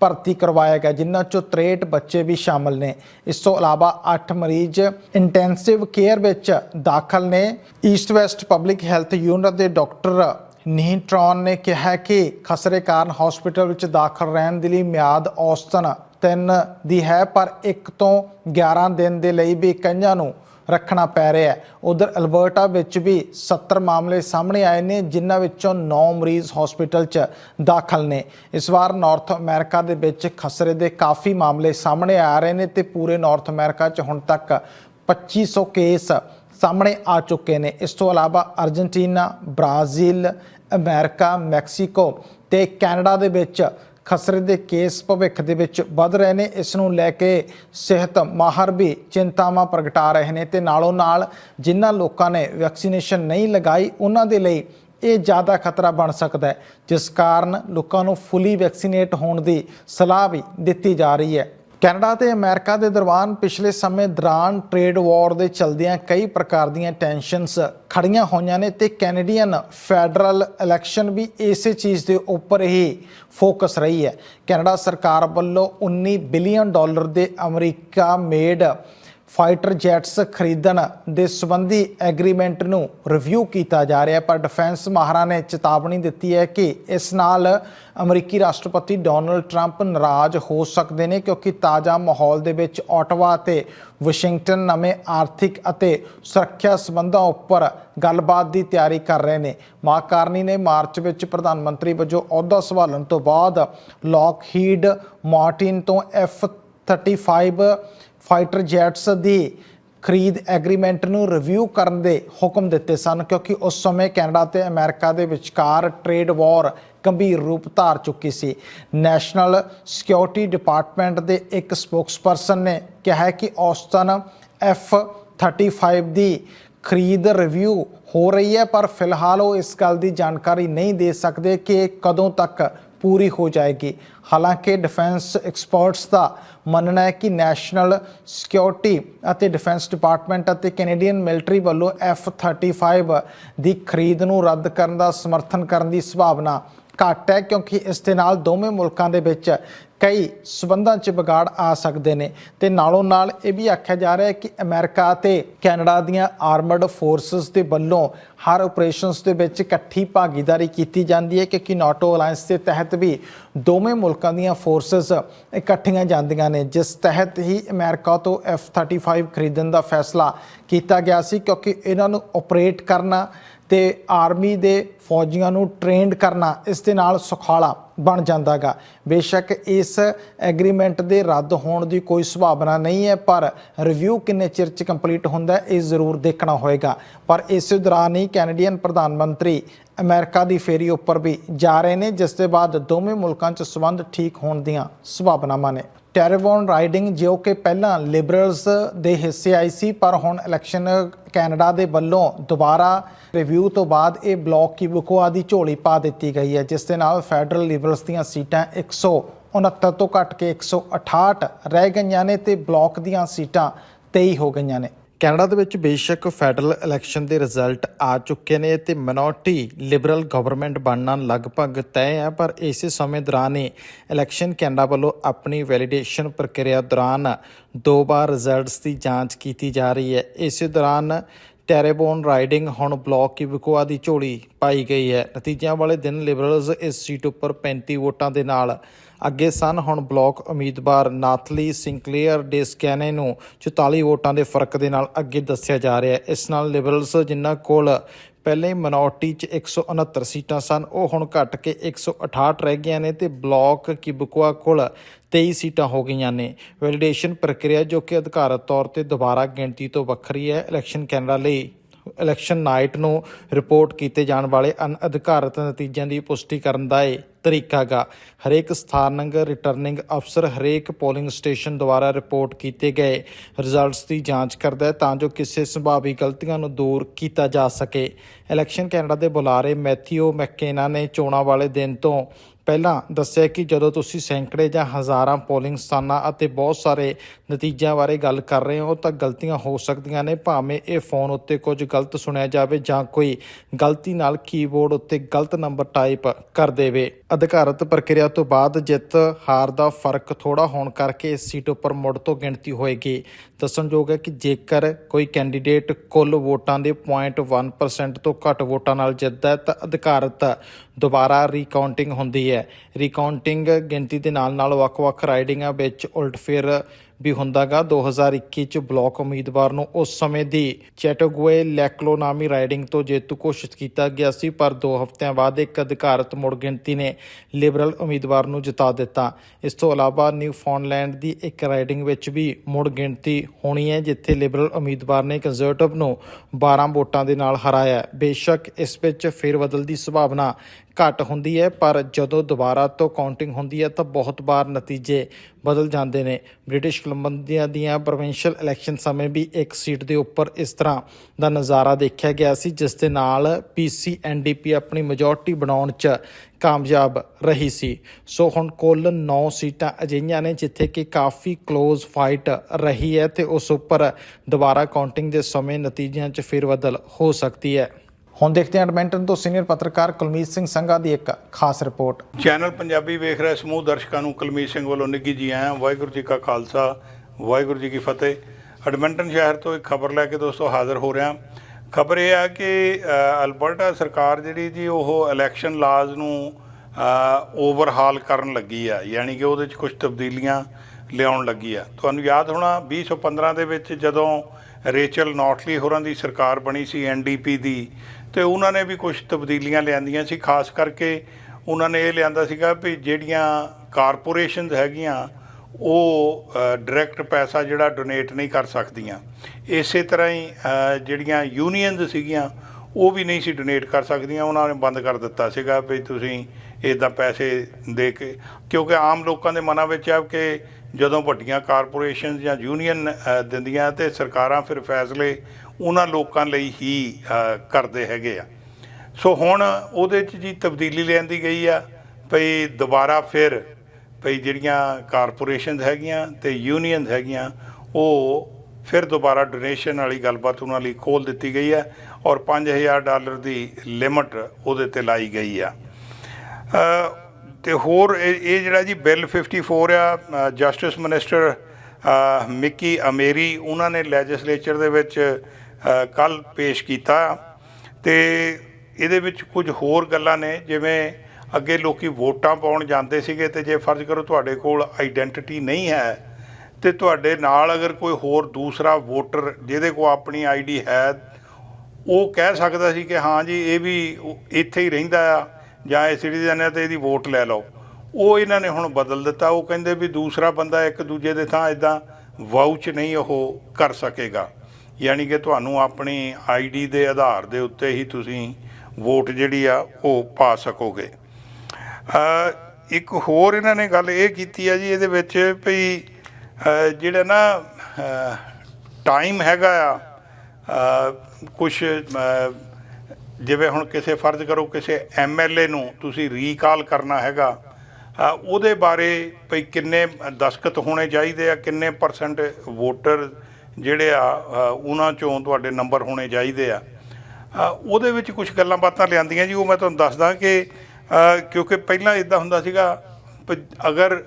Speaker 1: ਭਰਤੀ ਕਰਵਾਇਆ ਗਿਆ, ਜਿਨ੍ਹਾਂ ਚੋਂ 63 ਬੱਚੇ ਵੀ ਸ਼ਾਮਲ ਨੇ। ਇਸ ਤੋਂ ਇਲਾਵਾ 8 ਮਰੀਜ਼ ਇੰਟੈਂਸਿਵ ਕੇਅਰ ਵਿੱਚ ਦਾਖਲ ਨੇ। East West public health unit ਦੇ ਡਾਕਟਰ ਨੀਟਰੌਨ ਨੇ ਕਿਹਾ ਕਿ ਖਸਰੇ ਕਾਰਨ ਹਸਪੀਟਲ ਵਿੱਚ ਦਾਖਲ ਰਹਿਣ ਦੇ ਲਈ ਮਿਆਦ ਔਸਤਨ 3 ਦੀ ਹੈ, ਪਰ 1 ਤੋਂ 11 ਦਿਨ ਦੇ ਲਈ ਵੀ ਕਈਆਂ ਨੂੰ ਰੱਖਣਾ ਪੈ ਰਿਹਾ ਹੈ। ਉਧਰ ਅਲਬਰਟਾ ਵਿੱਚ ਵੀ 70 ਮਾਮਲੇ ਸਾਹਮਣੇ ਆਏ ਨੇ, ਜਿਨ੍ਹਾਂ ਵਿੱਚੋਂ 9 ਮਰੀਜ਼ ਹਸਪੀਟਲ 'ਚ ਦਾਖਲ ਨੇ। ਇਸ ਵਾਰ ਨਾਰਥ ਅਮਰੀਕਾ ਦੇ ਵਿੱਚ ਖਸਰੇ ਦੇ ਕਾਫੀ ਮਾਮਲੇ ਸਾਹਮਣੇ ਆ ਰਹੇ ਨੇ ਤੇ ਪੂਰੇ ਨਾਰਥ ਅਮਰੀਕਾ 'ਚ ਹੁਣ ਤੱਕ 2500 ਕੇਸ ਸਾਹਮਣੇ ਆ ਚੁੱਕੇ ਨੇ। ਇਸ ਤੋਂ ਇਲਾਵਾ ਅਰਜنٹੀਨਾ ਬ੍ਰਾਜ਼ੀਲ, ਅਮਰੀਕਾ, ਮੈਕਸੀਕੋ ਤੇ ਕੈਨੇਡਾ ਦੇ ਵਿੱਚ ਖਸਰੇ ਦੇ ਕੇਸ ਭਵਿੱਖ ਦੇ ਵਿੱਚ ਵੱਧ ਰਹੇ ਨੇ। ਇਸ ਨੂੰ ਲੈ ਕੇ ਸਿਹਤ ਮਾਹਰ ਵੀ ਚਿੰਤਾਵਾਂ ਪ੍ਰਗਟਾ ਰਹੇ ਨੇ ਤੇ ਨਾਲੋਂ ਨਾਲ ਜਿਨ੍ਹਾਂ ਲੋਕਾਂ ਨੇ ਵੈਕਸੀਨੇਸ਼ਨ ਨਹੀਂ ਲਗਾਈ, ਉਹਨਾਂ ਦੇ ਲਈ ਇਹ ਜ਼ਿਆਦਾ ਖਤਰਾ ਬਣ ਸਕਦਾ ਹੈ, ਜਿਸ ਕਾਰਨ ਲੋਕਾਂ ਨੂੰ ਫੁੱਲੀ ਵੈਕਸੀਨੇਟ ਹੋਣ ਦੀ ਸਲਾਹ ਵੀ ਦਿੱਤੀ ਜਾ ਰਹੀ ਹੈ। ਕੈਨੇਡਾ ਤੇ ਅਮਰੀਕਾ ਦੇ ਦਰਵਾਨ ਪਿਛਲੇ ਸਮੇਂ ਦੌਰਾਨ ਟ੍ਰੇਡ ਵਾਰ ਦੇ ਚਲਦਿਆਂ ਕਈ ਪ੍ਰਕਾਰ ਦੀਆਂ ਟੈਨਸ਼ਨਸ ਖੜੀਆਂ ਹੋਈਆਂ ਨੇ ਤੇ ਕੈਨੇਡੀਅਨ ਫੈਡਰਲ ਇਲੈਕਸ਼ਨ ਵੀ ਇਸੇ ਚੀਜ਼ ਦੇ ਉੱਪਰ ਹੀ ਫੋਕਸ ਰਹੀ ਹੈ। ਕੈਨੇਡਾ ਸਰਕਾਰ ਵੱਲੋਂ 19 ਬਿਲੀਅਨ ਡਾਲਰ ਦੇ ਅਮਰੀਕਾ ਮੇਡ ਫਾਈਟਰ ਜੈਟਸ ਖਰੀਦਣ ਦੇ ਸੰਬੰਧੀ ਐਗਰੀਮੈਂਟ ਨੂੰ ਰਿਵਿਊ ਕੀਤਾ ਜਾ ਰਿਹਾ ਪਰ ਡਿਫੈਂਸ ਮਾਹਰਾਂ ਨੇ ਚੇਤਾਵਨੀ ਦਿੱਤੀ ਹੈ ਕਿ ਇਸ ਨਾਲ ਅਮਰੀਕੀ ਰਾਸ਼ਟਰਪਤੀ ਡੋਨਲਡ ਟਰੰਪ ਨਾਰਾਜ਼ ਹੋ ਸਕਦੇ ਨੇ, ਕਿਉਂਕਿ ਤਾਜ਼ਾ ਮਾਹੌਲ ਦੇ ਵਿੱਚ ਆਟਵਾ ਤੇ ਵਾਸ਼ਿੰਗਟਨ ਨਵੇਂ ਆਰਥਿਕ ਅਤੇ ਸੁਰੱਖਿਆ ਸਬੰਧਾਂ ਉੱਪਰ ਗੱਲਬਾਤ ਦੀ ਤਿਆਰੀ ਕਰ ਰਹੇ ਨੇ। ਮਾਰਕ ਕਾਰਨੀ ਨੇ ਮਾਰਚ ਵਿੱਚ ਪ੍ਰਧਾਨ ਮੰਤਰੀ ਵਜੋਂ ਅਹੁਦਾ ਸੰਭਾਲਣ ਤੋਂ ਬਾਅਦ ਲੌਕਹੀਡ ਮਾਰਟਿਨ ਤੋਂ F35 ਫਾਈਟਰ ਜੈਟਸ ਦੀ ਖਰੀਦ ਐਗਰੀਮੈਂਟ ਨੂੰ ਰਿਵਿਊ ਕਰਨ ਦੇ ਹੁਕਮ ਦਿੱਤੇ ਸਨ ਕਿਉਂਕਿ ਉਸ ਸਮੇਂ ਕੈਨੇਡਾ ਤੇ ਅਮਰੀਕਾ ਦੇ ਵਿਚਕਾਰ ਟ੍ਰੇਡ ਵਾਰ ਗੰਭੀਰ ਰੂਪ ਧਾਰ ਚੁੱਕੀ ਸੀ। ਨੈਸ਼ਨਲ ਸਿਕਿਉਰਿਟੀ ਡਿਪਾਰਟਮੈਂਟ ਦੇ ਇੱਕ ਸਪੋਕਸਪਰਸਨ ਨੇ ਕਿਹਾ ਕਿ ਔਸਤਨ F35 ਦੀ ਖਰੀਦ ਰਿਵਿਊ ਹੋ ਰਹੀ ਹੈ, ਪਰ ਫਿਲਹਾਲ ਉਹ ਇਸ ਗੱਲ ਦੀ ਜਾਣਕਾਰੀ ਨਹੀਂ ਦੇ ਸਕਦੇ ਕਿ ਕਦੋਂ ਤੱਕ ਪੂਰੀ ਹੋ ਜਾਏਗੀ। ਹਾਲਾਂਕਿ ਡਿਫੈਂਸ ਐਕਸਪਰਟਸ ਦਾ ਮੰਨਣਾ ਹੈ ਕਿ ਨੈਸ਼ਨਲ ਸਿਕਿਉਰਿਟੀ ਅਤੇ ਡਿਫੈਂਸ ਡਿਪਾਰਟਮੈਂਟ ਅਤੇ ਕੈਨੇਡੀਅਨ ਮਿਲਟਰੀ ਵੱਲੋਂ F35 ਦੀ ਖਰੀਦ ਨੂੰ ਰੱਦ ਕਰਨ ਦਾ ਸਮਰਥਨ ਕਰਨ ਦੀ ਸੰਭਾਵਨਾ ਘੱਟ ਹੈ ਕਿਉਂਕਿ ਇਸ ਦੇ ਨਾਲ ਦੋਵੇਂ ਮੁਲਕਾਂ ਦੇ ਵਿੱਚ ਕਈ ਸਬੰਧਾਂ 'ਚ ਵਿਗਾੜ ਆ ਸਕਦੇ ਨੇ। ਤੇ ਨਾਲੋਂ ਨਾਲ ਇਹ ਵੀ ਆਖਿਆ ਜਾ ਰਿਹਾ ਹੈ ਕਿ ਅਮਰੀਕਾ ਤੇ ਕੈਨੇਡਾ ਦੀਆਂ ਆਰਮਡ ਫੋਰਸਸ ਦੇ ਵੱਲੋਂ ਹਰ ਆਪਰੇਸ਼ਨਸ ਦੇ ਵਿੱਚ ਇਕੱਠੀ ਭਾਗੀਦਾਰੀ ਕੀਤੀ ਜਾਂਦੀ ਹੈ ਕਿਉਂਕਿ ਨਾਟੋ ਅਲਾਈਅੰਸ ਦੇ ਤਹਿਤ ਵੀ ਦੋਵੇਂ ਮੁਲਕਾਂ ਦੀਆਂ ਫੋਰਸਸ ਇਕੱਠੀਆਂ ਜਾਂਦੀਆਂ ਨੇ। ਜਿਸ ਤਹਿਤ ਹੀ ਅਮਰੀਕਾ ਤੋਂ F35 ਖਰੀਦਣ ਦਾ ਫੈਸਲਾ ਕੀਤਾ ਗਿਆ ਸੀ ਕਿਉਂਕਿ ਇਹਨਾਂ ਨੂੰ ਆਪਰੇਟ ਕਰਨਾ ਤੇ ਆਰਮੀ ਦੇ ਫੌਜੀਆਂ ਨੂੰ ਟ੍ਰੇਨਡ ਕਰਨਾ, ਇਸ ਦੇ ਨਾਲ ਸੁਖਾਲਾ ਬਣ ਜਾਂਦਾਗਾ। ਬੇਸ਼ੱਕ ਇਸ ਐਗਰੀਮੈਂਟ ਦੇ ਰੱਦ ਹੋਣ ਦੀ ਕੋਈ ਸੰਭਾਵਨਾ ਨਹੀਂ ਹੈ, ਪਰ ਰਿਵਿਊ ਕਿੰਨੇ ਚਿਰ ਚ ਕੰਪਲੀਟ ਹੁੰਦਾ ਇਹ ਜ਼ਰੂਰ ਦੇਖਣਾ ਹੋਏਗਾ। ਪਰ ਇਸ ਦੌਰਾਨ ਹੀ ਕੈਨੇਡੀਅਨ ਪ੍ਰਧਾਨ ਮੰਤਰੀ ਅਮਰੀਕਾ ਦੀ ਫੇਰੀ ਉੱਪਰ ਵੀ ਜਾ ਰਹੇ ਨੇ, ਜਿਸ ਦੇ ਬਾਅਦ ਦੋਵੇਂ ਮੁਲਕਾਂ 'ਚ ਸਬੰਧ ਠੀਕ ਹੋਣ ਦੀਆਂ ਸੰਭਾਵਨਾਵਾਂ ਨੇ। ਟੈਰੇਵਨ ਰਾਈਡਿੰਗ ਜੋ ਕਿ ਪਹਿਲਾਂ ਲਿਬਰਲਸ ਦੇ ਹਿੱਸੇ ਆਈ ਸੀ, ਪਰ ਹੁਣ ਇਲੈਕਸ਼ਨ ਕੈਨੇਡਾ ਦੇ ਵੱਲੋਂ ਦੁਬਾਰਾ ਰਿਵਿਊ ਤੋਂ ਬਾਅਦ ਇਹ ਬਲਾਕ ਕਿਬਕੋਆ ਦੀ ਝੋਲੀ ਪਾ ਦਿੱਤੀ ਗਈ ਹੈ, ਜਿਸ ਦੇ ਨਾਲ ਫੈਡਰਲ ਲਿਬਰਲਸ ਦੀਆਂ ਸੀਟਾਂ 169 ਤੋਂ ਘਟ ਕੇ 168 ਰਹਿ ਗਈਆਂ ਨੇ ਤੇ ਬਲਾਕ ਦੀਆਂ ਸੀਟਾਂ 23 ਹੋ ਗਈਆਂ ਨੇ। ਕੈਨੇਡਾ ਦੇ ਵਿੱਚ ਬੇਸ਼ੱਕ ਫੈਡਰਲ ਇਲੈਕਸ਼ਨ ਦੇ ਰਿਜ਼ਲਟ ਆ ਚੁੱਕੇ ਨੇ ਤੇ ਮਿਨੋਰਟੀ ਲਿਬਰਲ ਗਵਰਨਮੈਂਟ ਬਣਨਾ ਲਗਭਗ ਤੈਅ ਹੈ, ਪਰ ਇਸੇ ਸਮੇਂ ਦੌਰਾਨ ਹੀ ਇਲੈਕਸ਼ਨ ਕੈਨੇਡਾ ਵੱਲੋਂ ਆਪਣੀ ਵੈਲੀਡੇਸ਼ਨ ਪ੍ਰਕਿਰਿਆ ਦੌਰਾਨ ਦੋ ਵਾਰ ਰਿਜ਼ਲਟਸ ਦੀ ਜਾਂਚ ਕੀਤੀ ਜਾ ਰਹੀ ਹੈ। ਇਸੇ ਦੌਰਾਨ ਟੈਰੇਬੋਨ ਰਾਈਡਿੰਗ ਹੁਣ ਬਲਾਕ ਕਿਬਕੋਆ ਦੀ ਝੋਲੀ ਪਾਈ ਗਈ ਹੈ। ਨਤੀਜਿਆਂ ਵਾਲੇ ਦਿਨ ਲਿਬਰਲਸ ਇਸ ਸੀਟ ਉੱਪਰ 35 ਵੋਟਾਂ ਦੇ ਨਾਲ ਅੱਗੇ ਸਨ। ਹੁਣ ਬਲਾਕ ਉਮੀਦਵਾਰ ਨਾਥਲੀ ਸਿੰਕਲੇਅਰ ਡੇਸਕੈਨੇ ਨੂੰ 44 ਵੋਟਾਂ ਦੇ ਫ਼ਰਕ ਦੇ ਨਾਲ ਅੱਗੇ ਦੱਸਿਆ ਜਾ ਰਿਹਾ ਹੈ। ਇਸ ਨਾਲ ਲਿਬਰਲਸ ਜਿਨ੍ਹਾਂ ਕੋਲ ਪਹਿਲੇ ਮਿਨੋਰਟੀ 'ਚ 169 ਸੀਟਾਂ ਸਨ, ਉਹ ਹੁਣ ਘਟ ਕੇ 168 ਰਹਿ ਗਈਆਂ ਨੇ ਤੇ ਬਲਾਕ ਕਿਬਕਵਾ ਕੋਲ 23 ਸੀਟਾਂ ਹੋ ਗਈਆਂ ਨੇ। ਵੈਲੀਡੇਸ਼ਨ ਪ੍ਰਕਿਰਿਆ ਜੋ ਕਿ ਅਧਿਕਾਰਤ ਤੌਰ ਤੇ ਦੁਬਾਰਾ ਗਿਣਤੀ ਤੋਂ ਵੱਖਰੀ ਹੈ। ਇਲੈਕਸ਼ਨ ਕੈਨੇਡਾ ਲਈ ਇਲੈਕਸ਼ਨ ਨਾਈਟ ਨੂੰ ਰਿਪੋਰਟ ਕੀਤੇ ਜਾਣ ਵਾਲੇ ਅਨਅਧਿਕਾਰਤ ਨਤੀਜਿਆਂ ਦੀ ਪੁਸ਼ਟੀ ਕਰਨ ਦਾ ਇਹ ਤਰੀਕਾ ਗਾ। ਹਰੇਕ ਸਥਾਨਕ ਰਿਟਰਨਿੰਗ ਅਫਸਰ ਹਰੇਕ ਪੋਲਿੰਗ ਸਟੇਸ਼ਨ ਦੁਆਰਾ ਰਿਪੋਰਟ ਕੀਤੇ ਗਏ ਰਿਜ਼ਲਟਸ ਦੀ ਜਾਂਚ ਕਰਦਾ ਹੈ ਤਾਂ ਜੋ ਕਿਸੇ ਸੰਭਾਵੀ ਗਲਤੀਆਂ ਨੂੰ ਦੂਰ ਕੀਤਾ ਜਾ ਸਕੇ। ਇਲੈਕਸ਼ਨ ਕੈਨੇਡਾ ਦੇ ਬੁਲਾਰੇ ਮੈਥਿਓ ਮੈਕੇਨਾ ਨੇ ਚੋਣਾਂ ਵਾਲੇ ਦਿਨ ਤੋਂ ਪਹਿਲਾਂ ਦੱਸਿਆ ਕਿ ਜਦੋਂ ਤੁਸੀਂ ਸੈਂਕੜੇ ਜਾਂ ਹਜ਼ਾਰਾਂ ਪੋਲਿੰਗ ਸਥਾਨਾਂ ਅਤੇ ਬਹੁਤ ਸਾਰੇ ਨਤੀਜਿਆਂ ਬਾਰੇ ਗੱਲ ਕਰ ਰਹੇ ਹੋ ਤਾਂ ਗਲਤੀਆਂ ਹੋ ਸਕਦੀਆਂ ਨੇ, ਭਾਵੇਂ ਇਹ ਫੋਨ ਉੱਤੇ ਕੁਝ ਗਲਤ ਸੁਣਿਆ ਜਾਵੇ ਜਾਂ ਕੋਈ ਗਲਤੀ ਨਾਲ ਕੀਬੋਰਡ ਉੱਤੇ ਗਲਤ ਨੰਬਰ ਟਾਈਪ ਕਰ ਦੇਵੇ। ਅਧਿਕਾਰਤ ਪ੍ਰਕਿਰਿਆ ਤੋਂ ਬਾਅਦ ਜਿੱਤ ਹਾਰ ਦਾ ਫ਼ਰਕ ਥੋੜਾ ਹੋਣ ਕਰਕੇ ਇਸ ਸੀਟ ਉੱਪਰ ਮੁੜ ਤੋਂ ਗਿਣਤੀ ਹੋਏਗੀ। ਦੱਸਣਯੋਗ ਹੈ ਕਿ ਜੇਕਰ ਕੋਈ ਕੈਂਡੀਡੇਟ ਕੁੱਲ ਵੋਟਾਂ ਦੇ 0.1% ਤੋਂ ਘੱਟ ਵੋਟਾਂ ਨਾਲ ਜਿੱਤਦਾ ਹੈ ਤਾਂ ਅਧਿਕਾਰਤ ਦੁਬਾਰਾ ਰੀਕਾਊਂਟਿੰਗ ਹੁੰਦੀ ਹੈ। ਰੀਕਾਊਂਟਿੰਗ ਗਿਣਤੀ ਦੇ ਨਾਲ ਨਾਲ ਵੱਖ-ਵੱਖ ਰਾਈਡਿੰਗਾਂ ਵਿੱਚ ਉਲਟਫੇਰ ਵੀ ਹੁੰਦਾਗਾ। 2021 ਚ ਬਲਾਕ ਉਮੀਦਵਾਰ ਨੂੰ ਉਸ ਸਮੇਂ ਦੀ ਚੈਟੋਗੁਏ ਲੈਕਲੋ ਨਾਮੀ ਰਾਈਡਿੰਗ ਤੋਂ ਜੇਤੂ ਘੋਸ਼ਿਤ ਕੀਤਾ ਗਿਆ ਸੀ, ਪਰ 2 ਹਫ਼ਤਿਆਂ ਬਾਅਦ ਇੱਕ ਅਧਿਕਾਰਤ ਮੁੜ ਗਿਣਤੀ ਨੇ ਲਿਬਰਲ ਉਮੀਦਵਾਰ ਨੂੰ ਜਿਤਾ ਦਿੱਤਾ। ਇਸ ਤੋਂ ਇਲਾਵਾ ਨਿਊ ਨਿਊਫਾਊਂਡਲੈਂਡ ਦੀ ਇੱਕ ਰਾਈਡਿੰਗ ਵਿੱਚ ਵੀ ਮੁੜ ਗਿਣਤੀ ਹੋਣੀ ਹੈ, ਜਿੱਥੇ ਲਿਬਰਲ ਉਮੀਦਵਾਰ ਨੇ ਕੰਜ਼ਰਵੇਟਿਵ ਨੂੰ 12 ਵੋਟਾਂ ਦੇ ਨਾਲ ਹਰਾਇਆ ਬੇਸ਼ੱਕ ਇਸ ਵਿੱਚ ਫੇਰਬਦਲ ਦੀ ਸੰਭਾਵਨਾ ਘੱਟ ਹੁੰਦੀ ਹੈ, ਪਰ ਜਦੋਂ ਦੁਬਾਰਾ ਤੋਂ ਕਾਊਂਟਿੰਗ ਹੁੰਦੀ ਹੈ ਤਾਂ ਬਹੁਤ ਵਾਰ ਨਤੀਜੇ ਬਦਲ ਜਾਂਦੇ ਨੇ। ਬ੍ਰਿਟਿਸ਼ ਕੋਲੰਬੀਆ ਦੀਆਂ ਪ੍ਰੋਵਿੰਸ਼ੀਅਲ ਇਲੈਕਸ਼ਨ ਸਮੇਂ ਵੀ ਇੱਕ ਸੀਟ ਦੇ ਉੱਪਰ ਇਸ ਤਰ੍ਹਾਂ ਦਾ ਨਜ਼ਾਰਾ ਦੇਖਿਆ ਗਿਆ ਸੀ, ਜਿਸ ਦੇ ਨਾਲ ਪੀਸੀ ਐਨਡੀਪੀ ਆਪਣੀ ਮੈਜੋਰਟੀ ਬਣਾਉਣ 'ਚ ਕਾਮਯਾਬ ਰਹੀ ਸੀ। ਸੋ ਹੁਣ ਕੁੱਲ 9 ਸੀਟਾਂ ਅਜਿਹੀਆਂ ਨੇ ਜਿੱਥੇ ਕਿ ਕਾਫੀ ক্লোਜ਼ ਫਾਈਟ ਰਹੀ ਹੈ ਤੇ ਉਸ ਉੱਪਰ ਦੁਬਾਰਾ ਕਾਊਂਟਿੰਗ ਦੇ ਸਮੇਂ ਨਤੀਜਿਆਂ 'ਚ ਫੇਰਬਦਲ ਹੋ ਸਕਦੀ ਹੈ। ਹੁਣ ਦੇਖਦੇ ਹਾਂ ਐਡਮਿੰਟਨ ਤੋਂ ਸੀਨੀਅਰ ਪੱਤਰਕਾਰ ਕੁਲਮੀਤ ਸਿੰਘ ਸੰਘਾ ਦੀ ਇੱਕ ਖਾਸ ਰਿਪੋਰਟ।
Speaker 2: ਚੈਨਲ ਪੰਜਾਬੀ ਵੇਖ ਰਹੇ ਸਮੂਹ ਦਰਸ਼ਕਾਂ ਨੂੰ ਕੁਲਮੀਤ ਸਿੰਘ ਵੱਲੋਂ ਨਿੱਘੀ ਜੀ ਆਇਆਂ ਵਾਹਿਗੁਰੂ ਜੀ ਕਾ ਖਾਲਸਾ ਵਾਹਿਗੁਰੂ ਜੀ ਕੀ ਫਤਿਹ। ਐਡਮਿੰਟਨ ਸ਼ਹਿਰ ਤੋਂ ਇੱਕ ਖਬਰ ਲੈ ਕੇ ਦੋਸਤੋ ਹਾਜ਼ਰ ਹੋ ਰਿਹਾ। ਖਬਰ ਇਹ ਆ ਕਿ ਅ, ਅਲਬਰਟਾ ਸਰਕਾਰ ਜਿਹੜੀ ਜੀ ਉਹ ਇਲੈਕਸ਼ਨ ਲਾਜ਼ ਨੂੰ ਓਵਰਹਾਲ ਕਰਨ ਲੱਗੀ ਆ ਯਾਨੀ ਕਿ ਉਹਦੇ 'ਚ ਕੁਝ ਤਬਦੀਲੀਆਂ ਲਿਆਉਣ ਲੱਗੀ ਆ। ਤੁਹਾਨੂੰ ਯਾਦ ਹੋਣਾ 2015 ਦੇ ਵਿੱਚ ਜਦੋਂ ਰੇਚਲ ਨੌਟਲੀ ਹੋਰਾਂ ਦੀ ਸਰਕਾਰ ਬਣੀ ਸੀ ਐਨਡੀਪੀ ਦੀ ਤੇ ਉਹਨਾਂ ਨੇ ਵੀ ਕੁਝ ਤਬਦੀਲੀਆਂ ਲਿਆਂਦੀਆਂ ਸੀ, ਖਾਸ ਕਰਕੇ ਉਹਨਾਂ ਨੇ ਇਹ ਲਿਆਂਦਾ ਸੀਗਾ ਵੀ ਜਿਹੜੀਆਂ ਕਾਰਪੋਰੇਸ਼ਨਸ ਹੈਗੀਆਂ, ਉਹ ਡਾਇਰੈਕਟ ਪੈਸਾ ਜਿਹੜਾ ਡੋਨੇਟ ਨਹੀਂ ਕਰ ਸਕਦੀਆਂ। ਇਸੇ ਤਰ੍ਹਾਂ ਹੀ ਜਿਹੜੀਆਂ ਯੂਨੀਅਨਸ ਸੀਗੀਆਂ, ਉਹ ਵੀ ਨਹੀਂ ਸੀ ਡੋਨੇਟ ਕਰ ਸਕਦੀਆਂ, ਉਹਨਾਂ ਨੇ ਬੰਦ ਕਰ ਦਿੱਤਾ ਸੀਗਾ ਵੀ ਤੁਸੀਂ ਇਦਾਂ ਪੈਸੇ ਦੇ ਕੇ, ਕਿਉਂਕਿ ਆਮ ਲੋਕਾਂ ਦੇ ਮਨਾਂ ਵਿੱਚ ਆ ਕਿ ਜਦੋਂ ਵੱਡੀਆਂ ਕਾਰਪੋਰੇਸ਼ਨਸ ਜਾਂ ਯੂਨੀਅਨ ਦਿੰਦੀਆਂ ਤੇ ਸਰਕਾਰਾਂ ਫਿਰ ਫੈਸਲੇ ਉਹਨਾਂ ਲੋਕਾਂ ਲਈ ਹੀ ਕਰਦੇ ਹੈਗੇ ਆ। ਸੋ ਹੁਣ ਉਹਦੇ 'ਚ ਜੀ ਤਬਦੀਲੀ ਲਿਆਂਦੀ ਗਈ ਆ ਭਈ ਦੁਬਾਰਾ ਫਿਰ ਭਈ ਜਿਹੜੀਆਂ ਕਾਰਪੋਰੇਸ਼ਨਸ ਹੈਗੀਆਂ ਤੇ ਯੂਨੀਅਨਸ ਹੈਗੀਆਂ ਉਹ ਫਿਰ ਦੁਬਾਰਾ ਡੋਨੇਸ਼ਨ ਵਾਲੀ ਗੱਲਬਾਤ ਉਹਨਾਂ ਲਈ ਖੋਲ ਦਿੱਤੀ ਗਈ ਹੈ ਔਰ 5000 ਡਾਲਰ ਦੀ ਲਿਮਟ ਉਹਦੇ ਤੇ ਲਾਈ ਗਈ ਆ। ਅ, ਤੇ ਹੋਰ ਇਹ ਇਹ ਜਿਹੜਾ ਜੀ ਬਿੱਲ 54 ਆ ਜਸਟਿਸ ਮਿਨਿਸਟਰ ਮਿੱਕੀ ਅਮੇਰੀ ਉਹਨਾਂ ਨੇ ਲੈਜਿਸਲੇਚਰ ਦੇ ਵਿੱਚ ਕੱਲ ਪੇਸ਼ ਕੀਤਾ। ਤੇ ਇਹਦੇ ਵਿੱਚ ਕੁਝ ਹੋਰ ਗੱਲਾਂ ਨੇ, ਜਿਵੇਂ ਅੱਗੇ ਲੋਕੀ ਵੋਟਾਂ ਪਾਉਣ ਜਾਂਦੇ ਸੀਗੇ ਤੇ ਜੇ ਫਰਜ਼ ਕਰੋ ਤੁਹਾਡੇ ਕੋਲ ਆਈਡੈਂਟੀਟੀ ਨਹੀਂ ਹੈ, ਤੇ ਤੁਹਾਡੇ ਨਾਲ ਅਗਰ ਕੋਈ ਹੋਰ ਦੂਸਰਾ ਵੋਟਰ ਜਿਹਦੇ ਕੋਲ ਆਪਣੀ ਆਈਡੀ ਹੈ, ਉਹ ਕਹਿ ਸਕਦਾ ਸੀ ਕਿ ਹਾਂ ਜੀ, ਇਹ ਵੀ ਇੱਥੇ ਹੀ ਰਹਿੰਦਾ ਆ ਜਾਂ ਇਹ ਸਿਟੀਜ਼ਨ ਹੈ ਤੇ ਇਹਦੀ ਵੋਟ ਲੈ ਲਓ। ਉਹ ਇਹਨਾਂ ਨੇ ਹੁਣ ਬਦਲ ਦਿੱਤਾ। ਉਹ ਕਹਿੰਦੇ ਵੀ ਦੂਸਰਾ ਬੰਦਾ ਇੱਕ ਦੂਜੇ ਦੇ ਥਾਂ ਇਦਾਂ ਵਾਊਚ ਨਹੀਂ ਉਹ ਕਰ ਸਕੇਗਾ। ਯਾਨੀ ਕਿ ਤੁਹਾਨੂੰ ਆਪਣੀ ਆਈਡੀ ਦੇ ਆਧਾਰ ਦੇ ਉੱਤੇ ਹੀ ਤੁਸੀਂ ਵੋਟ ਜਿਹੜੀ ਆ ਉਹ ਪਾ ਸਕੋਗੇ। ਇੱਕ ਹੋਰ ਇਹਨਾਂ ਨੇ ਗੱਲ ਇਹ ਕੀਤੀ ਆ ਜੀ ਇਹਦੇ ਵਿੱਚ ਭਈ ਜਿਹੜਾ ਨਾ ਟਾਈਮ ਹੈਗਾ ਆ ਕੁਝ ਜਿਵੇਂ ਹੁਣ ਕਿਸੇ ਫਰਜ਼ ਕਰੋ ਕਿਸੇ ਐਮਐਲਏ ਨੂੰ ਤੁਸੀਂ ਰੀਕਾਲ ਕਰਨਾ ਹੈਗਾ ਉਹਦੇ ਬਾਰੇ ਭਈ ਕਿੰਨੇ ਦਸਖਤ ਹੋਣੇ ਚਾਹੀਦੇ ਆ, ਕਿੰਨੇ ਪਰਸੈਂਟ ਵੋਟਰ ਜਿਹੜੇ ਆ ਉਹਨਾਂ ਚੋਂ ਤੁਹਾਡੇ ਨੰਬਰ ਹੋਣੇ ਚਾਹੀਦੇ ਆ। ਉਹਦੇ ਵਿੱਚ ਕੁਝ ਗੱਲਾਂ ਬਾਤਾਂ ਲਿਆਂਦੀਆਂ ਜੀ, ਉਹ ਮੈਂ ਤੁਹਾਨੂੰ ਦੱਸਦਾ ਕਿ ਕਿਉਂਕਿ ਪਹਿਲਾਂ ਇਦਾਂ ਹੁੰਦਾ ਸੀਗਾ ਅਗਰ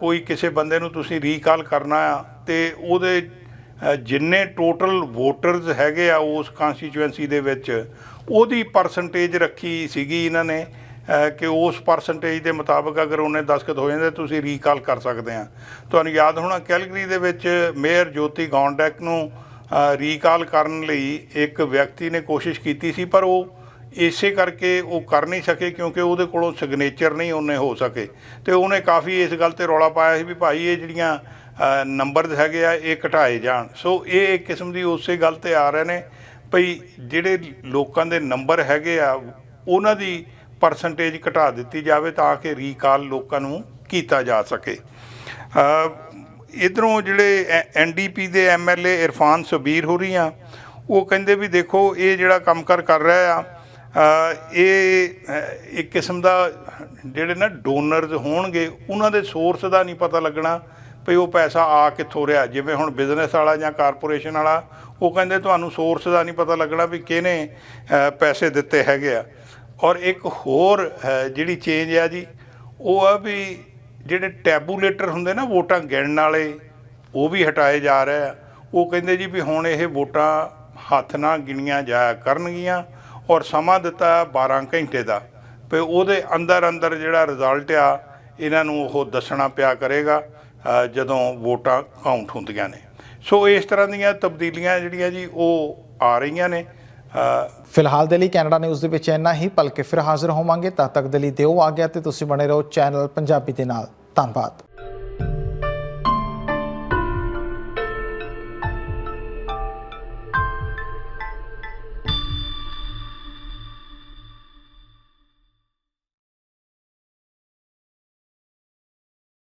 Speaker 2: ਕੋਈ ਕਿਸੇ ਬੰਦੇ ਨੂੰ ਤੁਸੀਂ ਰੀਕਾਲ ਕਰਨਾ ਆ, ਤੇ ਉਹਦੇ ਜਿੰਨੇ ਟੋਟਲ ਵੋਟਰਸ ਹੈਗੇ ਆ ਉਸ ਕਨਸਟੀਚੁਐਂਸੀ ਦੇ ਵਿੱਚ, ਉਹਦੀ ਪਰਸੈਂਟੇਜ ਰੱਖੀ ਸੀਗੀ ਇਹਨਾਂ ਨੇ। ਕਿ ਉਸ ਪਰਸੈਂਟੇਜ ਦੇ ਮੁਤਾਬਕ ਅਗਰ ਉਹਨੇ ਦਸਖਤ ਹੋ ਜਾਂਦੇ, ਤੁਸੀਂ ਰੀਕਾਲ ਕਰ ਸਕਦੇ ਆ। ਤੁਹਾਨੂੰ ਯਾਦ ਹੋਣਾ, ਕੈਲਗਰੀ ਦੇ ਵਿੱਚ ਮੇਅਰ ਜੋਤੀ ਗੌਂਡੈਕ ਨੂੰ ਰੀਕਾਲ ਕਰਨ ਲਈ ਇੱਕ ਵਿਅਕਤੀ ਨੇ ਕੋਸ਼ਿਸ਼ ਕੀਤੀ ਸੀ, ਪਰ ਉਹ ਇਸੇ ਕਰਕੇ ਉਹ ਕਰ ਨਹੀਂ ਸਕੇ, ਕਿਉਂਕਿ ਉਹਦੇ ਕੋਲੋਂ ਸਿਗਨੇਚਰ ਨਹੀਂ ਉਹਨੇ ਹੋ ਸਕੇ। ਤੇ ਉਹਨੇ ਕਾਫੀ ਇਸ ਗੱਲ ਤੇ ਰੌਲਾ ਪਾਇਆ ਸੀ ਵੀ ਭਾਈ ਇਹ ਜਿਹੜੀਆਂ ਨੰਬਰ ਹੈਗੇ ਆ, ਇਹ ਘਟਾਏ ਜਾਣ। ਸੋ ਇਹ ਇੱਕ ਕਿਸਮ ਦੀ ਉਸੇ ਗੱਲ ਤੇ ਆ ਰਹੇ ਨੇ, ਭਈ ਜਿਹੜੇ ਲੋਕਾਂ ਦੇ ਨੰਬਰ ਹੈਗੇ ਆ, ਉਹਨਾਂ ਦੀ ਪਰਸੈਂਟੇਜ ਘਟਾ ਦਿੱਤੀ ਜਾਵੇ ਤਾਂ ਕਿ ਰੀਕਾਲ ਲੋਕਾਂ ਨੂੰ ਕੀਤਾ ਜਾ ਸਕੇ। ਇਧਰੋਂ ਜਿਹੜੇ ਐਨਡੀਪੀ ਦੇ ਐਮਐਲਏ ਇਰਫਾਨ ਸਬੀਰ ਹੋ ਰਹੀਆਂ ਉਹ ਕਹਿੰਦੇ ਵੀ ਦੇਖੋ ਇਹ ਜਿਹੜਾ ਕੰਮ ਕਰ ਕਰ ਰਿਹਾ ਆ ਇਹ ਇੱਕ ਕਿਸਮ ਦਾ ਜਿਹੜੇ ਨਾ ਡੋਨਰਜ਼ ਹੋਣਗੇ, ਉਹਨਾਂ ਦੇ ਸੋਰਸ ਦਾ ਨਹੀਂ ਪਤਾ ਲੱਗਣਾ ਭਈ ਉਹ ਪੈਸਾ ਆ ਕਿੱਥੋਂ ਰਿਹਾ। ਜਿਵੇਂ ਹੁਣ ਬਿਜ਼ਨਸ ਵਾਲਾ ਜਾਂ ਕਾਰਪੋਰੇਸ਼ਨ ਵਾਲਾ, ਉਹ ਕਹਿੰਦੇ ਤੁਹਾਨੂੰ ਸੋਰਸ ਦਾ ਨਹੀਂ ਪਤਾ ਲੱਗਣਾ ਵੀ ਕਿਹਨੇ ਪੈਸੇ ਦਿੱਤੇ ਹੈਗੇ ਆ। ਔਰ ਇੱਕ ਹੋਰ ਜਿਹੜੀ ਚੇਂਜ ਆ ਜੀ, ਉਹ ਆ ਵੀ ਜਿਹੜੇ ਟੈਬੂਲੇਟਰ ਹੁੰਦੇ ਨਾ ਵੋਟਾਂ ਗਿਣਨ ਵਾਲੇ, ਉਹ ਵੀ ਹਟਾਏ ਜਾ ਰਹੇ ਆ। ਉਹ ਕਹਿੰਦੇ ਜੀ ਵੀ ਹੁਣ ਇਹ ਵੋਟਾਂ ਹੱਥ ਨਾਲ ਗਿਣੀਆਂ ਜਾਇਆ ਕਰਨਗੀਆਂ ਔਰ ਸਮਾਂ ਦਿੱਤਾ 12 ਘੰਟੇ ਦਾ। ਤੇ ਉਹਦੇ ਅੰਦਰ ਅੰਦਰ ਜਿਹੜਾ ਰਿਜ਼ਲਟ ਆ, ਇਹਨਾਂ ਨੂੰ ਉਹ ਦੱਸਣਾ ਪਿਆ ਕਰੇਗਾ ਜਦੋਂ ਵੋਟਾਂ ਕਾਊਂਟ ਹੁੰਦੀਆਂ ਨੇ। ਸੋ ਇਸ ਤਰ੍ਹਾਂ ਦੀਆਂ ਤਬਦੀਲੀਆਂ ਜਿਹੜੀਆਂ ਜੀ, ਉਹ ਆ ਰਹੀਆਂ ਨੇ।
Speaker 1: ਫਿਲਹਾਲ ਦੇ ਲਈ ਕੈਨੇਡਾ ਨਿਊਜ਼ ਦੇ ਵਿੱਚ ਇੰਨਾ ਹੀ ਭਲਕੇ ਫਿਰ ਹਾਜ਼ਰ ਹੋਵਾਂਗੇ, ਤਦ ਤੱਕ ਦੇ ਲਈ ਦਿਓ ਆ ਗਿਆ ਤੇ ਤੁਸੀਂ ਬਣੇ ਰਹੋ ਚੈਨਲ ਪੰਜਾਬੀ ਦੇ ਨਾਲ। ਧੰਨਵਾਦ।